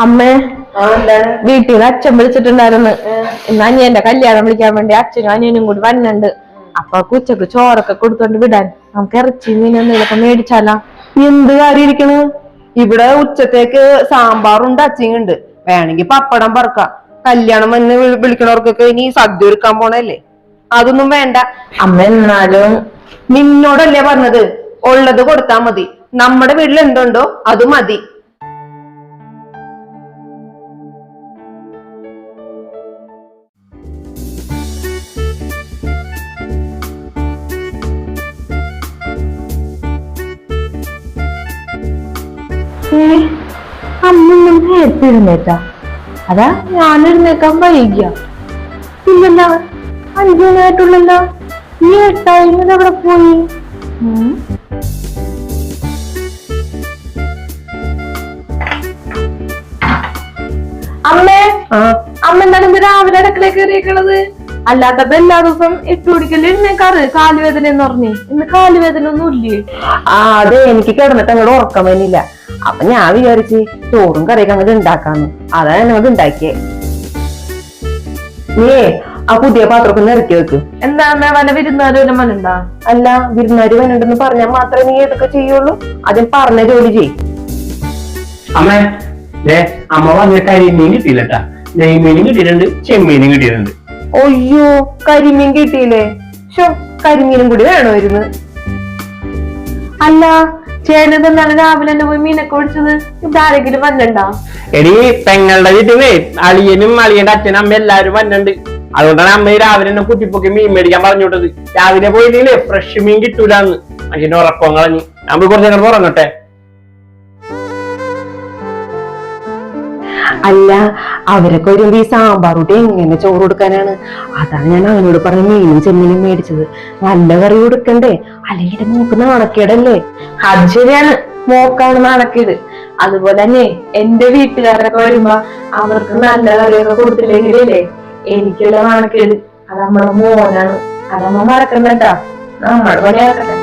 അമ്മേ വീട്ടിൽ നിന്ന് അച്ഛൻ വിളിച്ചിട്ടുണ്ടായിരുന്നു. ഇന്ന് അനിയന്റെ കല്യാണം വിളിക്കാൻ വേണ്ടി അച്ഛനും അനിയനും കൂടി വന്നുണ്ട് അപ്പൊ ഉച്ചയ്ക്ക് ചോറൊക്കെ കൊടുത്തോണ്ട് വിടാൻ. നമുക്ക് ഇറച്ചി മീനൊന്നും മേടിച്ചാലോ? എന്ത് കാര്യം ഇരിക്കണ്? ഇവിടെ ഉച്ചത്തേക്ക് സാമ്പാറുണ്ട് അച്ചിങ്ങുണ്ട്. വേണമെങ്കിൽ പപ്പടം പറക്ക. കല്യാണം വന്ന് വിളി- വിളിക്കണവർക്കൊക്കെ ഇനി സദ്യ ഒരുക്കാൻ പോണല്ലേ അതൊന്നും വേണ്ട. അമ്മ എന്നാലും നിന്നോടല്ലേ പറഞ്ഞത്? ഉള്ളത് കൊടുത്താ മതി. നമ്മുടെ വീട്ടിൽ എന്തുണ്ടോ അത് മതി. ഏ, അമ്മ നേരത്തെ എഴുന്നേറ്റാ അതാ ഞാനിരുന്നേക്കാൻ വൈകിയ. ഇല്ലല്ല അഞ്ചു മണിയായിട്ടുള്ളല്ലോ ഈ എട്ടായിരുന്നത് അവിടെ പോയി. അമ്മേ അമ്മ എന്താണ് ഇന്ന് രാവിലെ അടുക്കള കയറിയേക്കണത്? അല്ലാത്തപ്പോ എല്ലാ ദിവസം എട്ട് മണിക്കല്ലേ എഴുന്നേക്കാറ് കാലുവേദന എന്ന് പറഞ്ഞേ. ഇന്ന് കാലുവേദന ഒന്നും ഇല്ലേ? ആ അതെ എനിക്ക് കിടന്നിട്ട് അങ്ങോട്ട് ഉറക്കം വരുന്നില്ല. അപ്പൊ ഞാൻ വിചാരിച്ച് ചോറും കറിയൊക്കെ അങ്ങോട്ട് ഉണ്ടാക്കാന്ന് അതാ എന്നോട് ഉണ്ടാക്കിയേ നീ ആ പുതിയ പാത്രമൊക്കെ ഒന്ന് ഇറക്കി വെക്ക്. എന്താ വല്ല മനുണ്ടാ അല്ല വിരുന്നാര് വേണമെന്ന് പറഞ്ഞാൽ മാത്രമേ നീ ഇതൊക്കെ ചെയ്യുള്ളൂ. ആദ്യം പറഞ്ഞ ജോലി ചെയ് അമ്മേ ദേ അമ്മ പറഞ്ഞ കരിമീൻ കിട്ടിയില്ലട്ടാ. നെയ്മീനും കിട്ടിയിട്ടുണ്ട് ചെമ്മീനും കിട്ടിയിട്ടുണ്ട്. ഒയ്യോ കരിമീൻ കിട്ടിയില്ലേ? ഷോ കരിമീനും കൂടി വേണമായിരുന്നു. അല്ല ചേട്ടൻ എന്താണ് രാവിലെ തന്നെ പോയി മീനൊക്കെ ഒഴിച്ചത്. ഇവിടെ ആരെങ്കിലും വന്നിണ്ടാ എടി പെങ്ങളുടെ വീട്ടിലേ അളിയനും അളിയന്റെ അച്ഛനും അമ്മ എല്ലാരും വന്നിട്ടുണ്ട്. അതുകൊണ്ടാണ് അമ്മ ഈ രാവിലെ തന്നെ കുത്തിപ്പൊക്കി മീൻ മേടിക്കാൻ പറഞ്ഞു വിട്ടത് രാവിലെ പോയില്ലേ ഫ്രഷ് മീൻ കിട്ടൂലെന്ന്. അതിന്റെ ഉറക്കം കളഞ്ഞു. പോയി കുറച്ച് അങ്ങോട്ട് ഉറങ്ങട്ടെ? അല്ല അവരൊക്കെ വരുമ്പോ ഈ സാമ്പാർ കൂട്ടി എങ്ങനെ ചോറ് കൊടുക്കാനാണ്? അതാണ് ഞാൻ അവനോട് പറഞ്ഞ മീനും ചെമ്മീനും മേടിച്ചത്. നല്ല കറി കൊടുക്കണ്ടേ? അല്ലെങ്കിൽ മൂക്ക് നാണക്കേടല്ലേ? അത് ശരിയാണ്. മോക്കാണ് നാണക്കേട്. അതുപോലെ തന്നെ എന്റെ വീട്ടുകാരൊക്കെ വരുമ്പോ അവർക്ക് നല്ല കറിയൊക്കെ കൊടുത്തില്ലെങ്കിലേ എനിക്കുള്ള നാണക്കേട്. അത് നമ്മളെ മോനാണ്. അതമ്മ മറക്കണ്ടട്ടാ നമ്മുടെ പണിയാക്കട്ടെ.